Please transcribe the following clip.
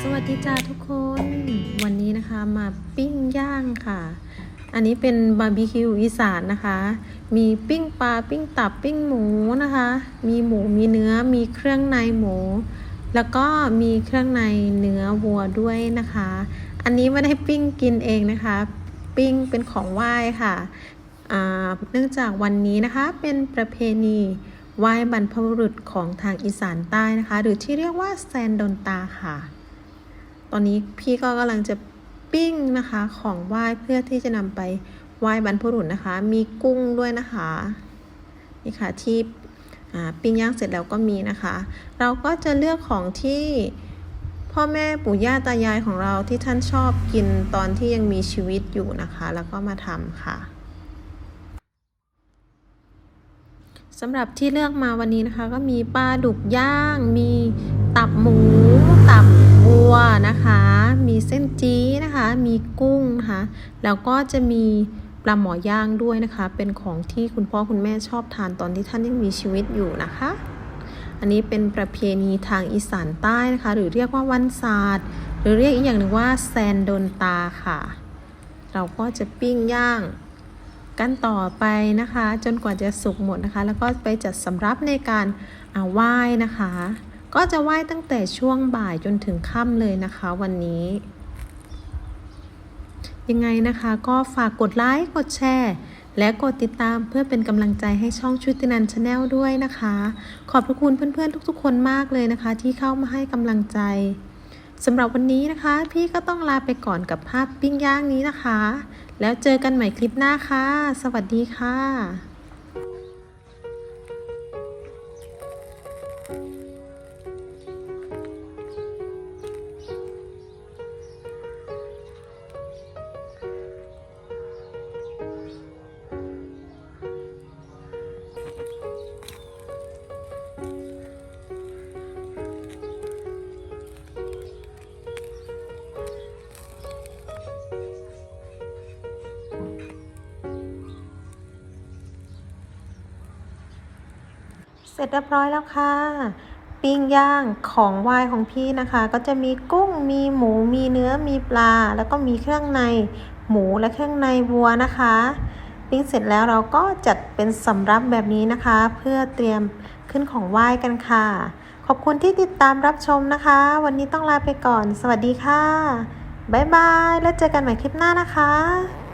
สวัสดีจ้าทุกคน วันนี้นะคะมาปิ้งย่างค่ะ อันนี้เป็นบาร์บีคิวอีสานนะคะ มีปิ้งปลาปิ้งตับปิ้งหมูนะคะ มีหมูมีเนื้อมีเครื่องในหมู แล้วก็มีเครื่องในเนื้อวัวด้วยนะคะ อันนี้ไม่ได้ปิ้งกินเองนะคะ ปิ้งเป็นของไหว้ค่ะเนื่องจากวันนี้นะคะเป็นประเพณี ไหว้บรรพบุรุษของทางอีสานใต้นะคะ หรือที่เรียกว่าแซนดนตาค่ะ ตอนนี้พี่ก็กำลังจะปิ้งนะคะของไหว้เพื่อที่จะนำไปไหว้บรรพบุรุษนะคะ มีกุ้งด้วยนะคะนี่ค่ะที่ปิ้งย่างเสร็จแล้วก็มีนะคะ เราก็จะเลือกของที่พ่อแม่ปู่ย่าตายายของเราที่ท่านชอบกินตอนที่ยังมีชีวิตอยู่นะคะ แล้วก็มาทำค่ะ สำหรับที่เลือกมาวันนี้นะคะ ก็มีปลาดุกย่าง มีตับหมู ตับวัวนะคะ มีเส้นจี้นะคะ มีกุ้งนะคะแล้วก็จะมีปลาหมอย่างด้วยนะคะ เป็นของที่คุณพ่อคุณแม่ชอบทานตอนที่ท่านยังมีชีวิตอยู่นะคะ อันนี้เป็นประเพณีทางอีสานใต้นะคะ หรือเรียกว่าวันศาสตร์ หรือเรียกอีกอย่างหนึ่งว่าแซนโดนตาค่ะ เราก็จะปิ้งย่าง กันต่อไปนะคะ จนกว่าจะสุกหมดนะคะ แล้วก็ไปจัดสำรับในการอาไหว้นะคะ ก็จะไหว้ตั้งแต่ช่วงบ่ายจนถึงค่ำเลยนะคะ วันนี้ ยังไงนะคะก็ฝากกดไลค์กดแชร์และกดติดตามเพื่อเป็นกำลังใจให้ช่องชุตินันชาแนลด้วยนะคะ ขอบพระคุณเพื่อนๆทุกๆ คนมากเลยนะคะ ที่เข้ามาให้กำลังใจ สำหรับวันนี้นะคะ พี่ก็ต้องลาไปก่อนกับภาพปิ้งย่างนี้นะคะ แล้วเจอกันใหม่คลิปหน้าค่ะ สวัสดีค่ะ เสร็จเรียบร้อยแล้วค่ะ ปิ้งย่างของไหว้ของพี่นะคะ ก็จะมีกุ้งมีหมูมีเนื้อมีปลา แล้วก็มีเครื่องในหมูและเครื่องในวัวนะคะ ปิ้งเสร็จแล้วเราก็จัดเป็นสำรับแบบนี้นะคะ เพื่อเตรียมขึ้นของไหว้กันค่ะ ขอบคุณที่ติดตามรับชมนะคะ วันนี้ต้องลาไปก่อน สวัสดีค่ะบ๊ายบาย แล้วเจอกันใหม่คลิปหน้านะคะ